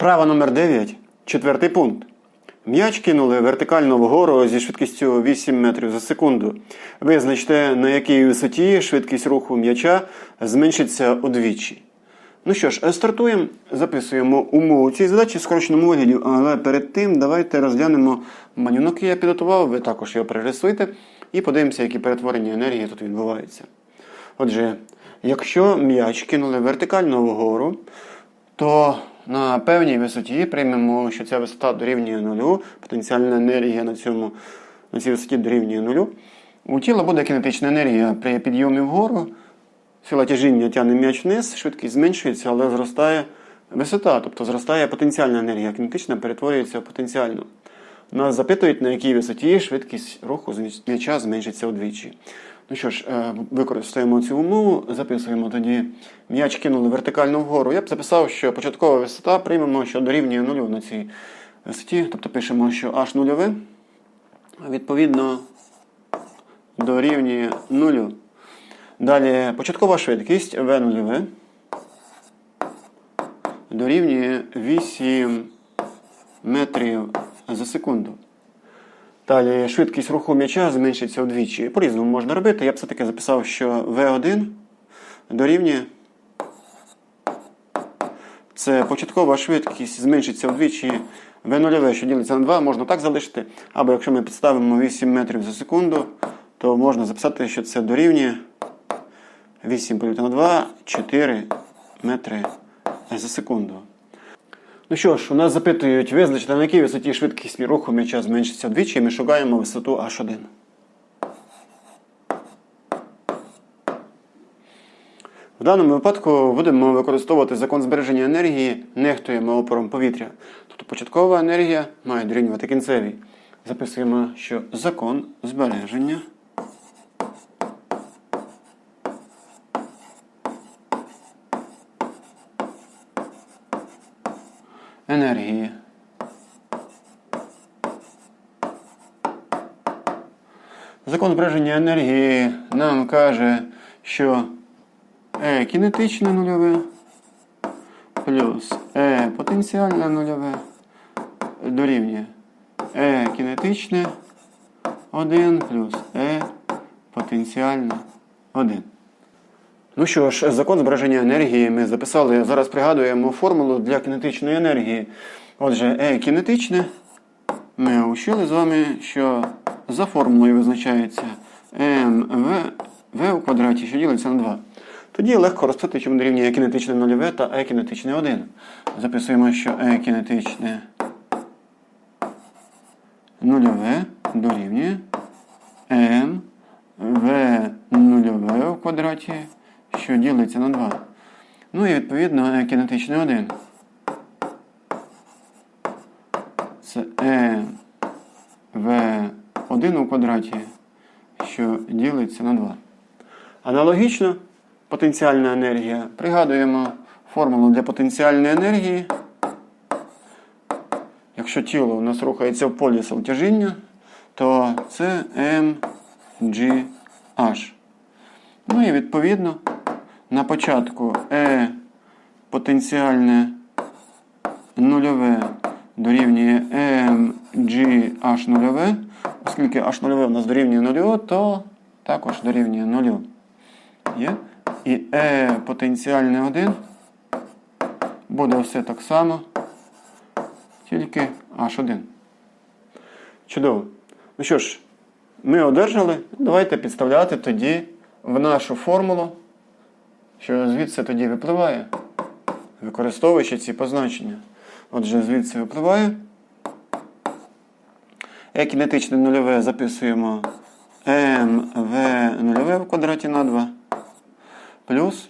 Вправа номер 9. Четвертий пункт. М'яч кинули вертикально вгору зі швидкістю 8 метрів за секунду. Визначте, на якій висоті швидкість руху м'яча зменшиться удвічі. Ну що ж, стартуємо, записуємо умову цієї задачі в скороченому вигляді, але перед тим давайте розглянемо малюнок, який я підготував, ви також його перерисуйте, і подивимося, які перетворення енергії тут відбуваються. Отже, якщо м'яч кинули вертикально вгору, то на певній висоті приймемо, що ця висота дорівнює нулю, потенціальна енергія на, цьому, на цій висоті дорівнює нулю. У тіла буде кінетична енергія при підйомі вгору. Сила тяжіння тягне м'яч вниз, швидкість зменшується, але зростає висота, тобто зростає потенціальна енергія. Кінетична перетворюється в потенціальну. Нас запитують, на якій висоті швидкість руху м'яча зменшиться удвічі. Ну що ж, е, використаємо цю умову, записуємо тоді м'яч кинули вертикально вгору. Я б записав, що початкова висота приймемо, що дорівнює нулю на цій висоті. Тобто пишемо, що h нульове відповідно дорівнює нулю. Далі початкова швидкість v нульове дорівнює 8 метрів за секунду. Далі швидкість руху м'яча зменшиться вдвічі. По-різному можна робити. Я б все-таки записав, що V1 дорівнює. Це початкова швидкість зменшиться вдвічі. V0, що ділиться на 2, можна так залишити. Або якщо ми підставимо 8 метрів за секунду, то можна записати, що це дорівнює 8 поділити на 2, 4 метри за секунду. Ну що ж, у нас запитують визначити, на якій висоті швидкість руху м'яча зменшиться вдвічі, і ми шукаємо висоту H1. В даному випадку будемо використовувати закон збереження енергії, нехтуємо опором повітря. Тобто початкова енергія має дорівнювати кінцевій. Записуємо, що закон збереження енергії. Закон збереження енергії нам каже, що Е кінетичне нульове плюс Е потенціальне нульове дорівнює Е кінетичне 1 плюс Е потенціальне 1. Ну що ж, закон збереження енергії ми записали. Зараз пригадуємо формулу для кінетичної енергії. Отже, Е кінетичне. Ми вчили з вами, що за формулою визначається МВ В у квадраті, що ділиться на 2. Тоді легко розписати, чому дорівнює кінетичне нульове та Е кінетичне 1. Записуємо, що Е кінетичне нульове дорівнює М В нульове у квадраті, що ділиться на 2. Ну і відповідно Е кінетичне 1. Це Е В1 у квадраті, що ділиться на 2. Аналогічно потенціальна енергія. Пригадуємо формулу для потенціальної енергії. Якщо тіло у нас рухається в полі тяжіння, то це mgh. Ну і відповідно на початку E потенціальне нульове дорівнює mgh нульове. Оскільки h нульове у нас дорівнює нулю, то також дорівнює нулю. Є? І E потенціальне 1 буде все так само, тільки H1. Чудово. Ну що ж, ми одержали. Давайте підставляти тоді в нашу формулу, що звідси тоді випливає, використовуючи ці позначення. Отже, звідси випливає. Е кінетичне нульове записуємо МВ нульове в квадраті на 2. Плюс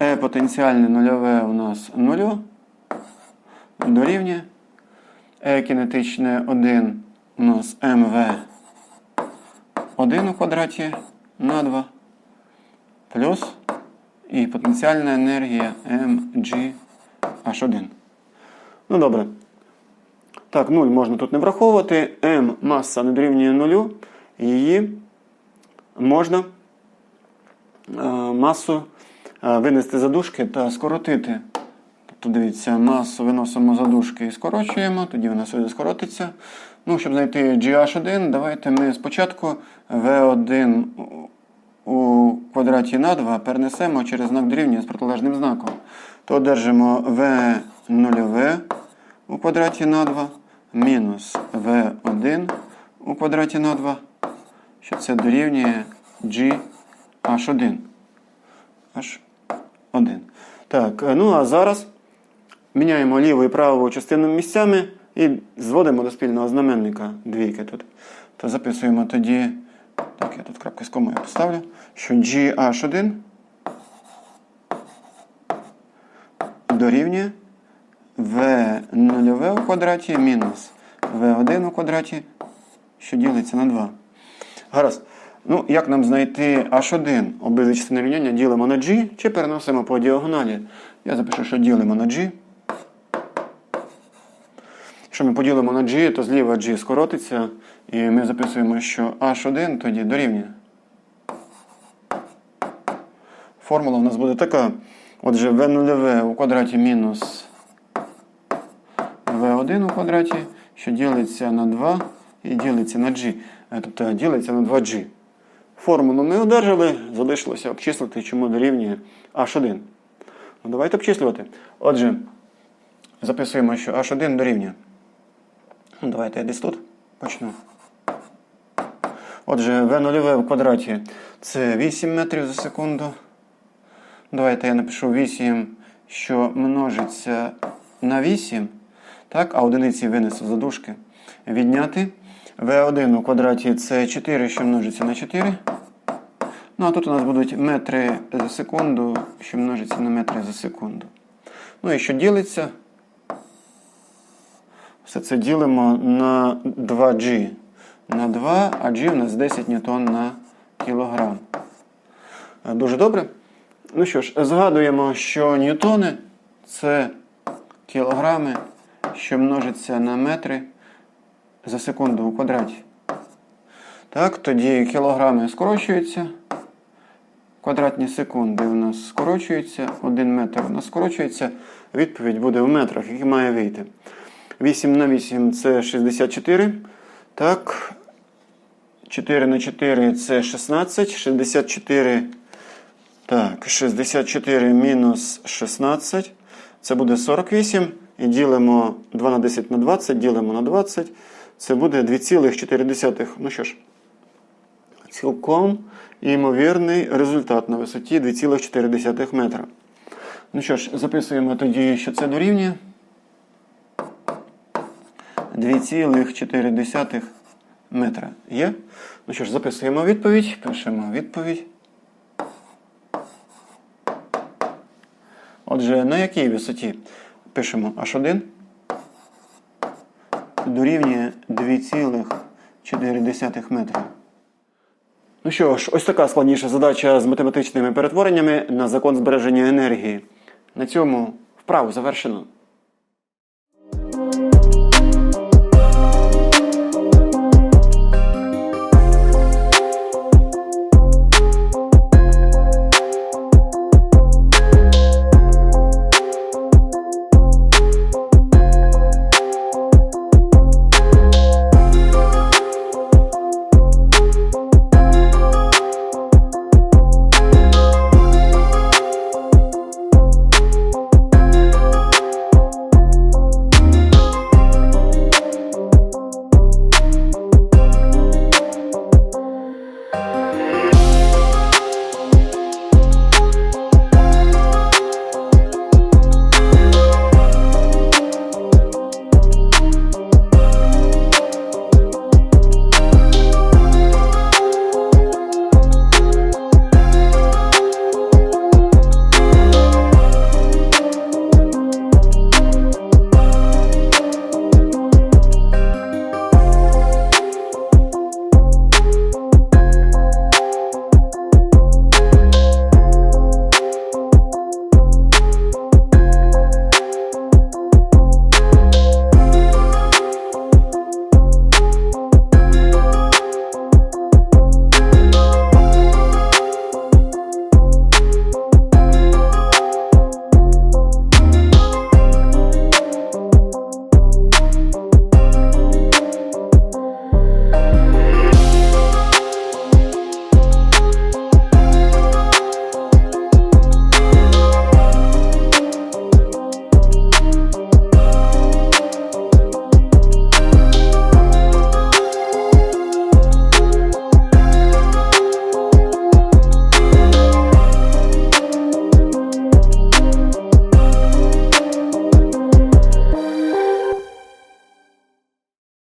Е потенціальне нульове у нас 0 дорівнює. Е кінетичне 1 у нас МВ 1 у квадраті на 2. Плюс і потенціальна енергія mgh1. Ну добре. Так, 0 можна тут не враховувати. М маса не дорівнює 0. Її можна е, масу е, винести за дужки та скоротити. то дивіться, масу виносимо за дужки і скорочуємо, тоді вона сюди скоротиться. Ну, щоб знайти GH1, давайте ми спочатку V1 у квадраті на 2 перенесемо через знак дорівнює з протилежним знаком. То одержимо V0 у квадраті на 2 мінус V1 у квадраті на 2, що це дорівнює GH1. H1. Так, е, ну а зараз міняємо ліву і праву частину місцями і зводимо до спільного знаменника двійки тут. То записуємо тоді, так, я тут крапки з комою поставлю, що GH1 дорівнює V0 у квадраті мінус V1 у квадраті, що ділиться на 2. Гаразд. Ну, як нам знайти H1? Обидві частини рівняння ділимо на G чи переносимо по діагоналі. Я запишу, що ділимо на G. Якщо ми поділимо на G, то зліва G скоротиться, і ми записуємо, що H1 тоді дорівнює. Формула у нас буде така. Отже, V0 у квадраті мінус V1 у квадраті, що ділиться на 2 і ділиться на G. Е, Тобто ділиться на 2G. Формулу ми одержали, залишилося обчислити, чому дорівнює H1. Ну, давайте обчислювати. Отже, записуємо, що H1 дорівнює. Ну, давайте я десь тут почну. Отже, V0 в квадраті це 8 метрів за секунду. Давайте я напишу 8, що множиться на 8. Так, а одиниці винесу за дужки. Відняти. V1 у квадраті це 4, що множиться на 4. Ну, а тут у нас будуть метри за секунду, що множиться на метри за секунду. Ну і що ділиться? Все це ділимо на 2G. На 2, а G у нас 10 ньютон на кілограм. Е, Дуже добре. Ну що ж, згадуємо, що ньютони це кілограми, що множиться на метри за секунду у квадраті. Так, тоді кілограми скорочуються. Квадратні секунди у нас скорочуються. 1 метр у нас скорочується. Відповідь буде в метрах, які має вийти. 8 на 8 це 64. Так. 4 на 4 це 16. 64. Так, 64 мінус 16. Це буде 48. І ділимо 2 на 10 на 20, ділимо на 20. Це буде 2,4. Ну що ж, цілком імовірний результат на висоті 2,4 метра. Ну що ж, записуємо тоді, що це дорівнює 2,4 метра. Є? Ну що ж, записуємо відповідь, пишемо відповідь. Отже, на якій висоті пишемо H1 дорівнює 2,4 метра. Ну що ж, ось така складніша задача з математичними перетвореннями на закон збереження енергії. На цьому вправу завершено.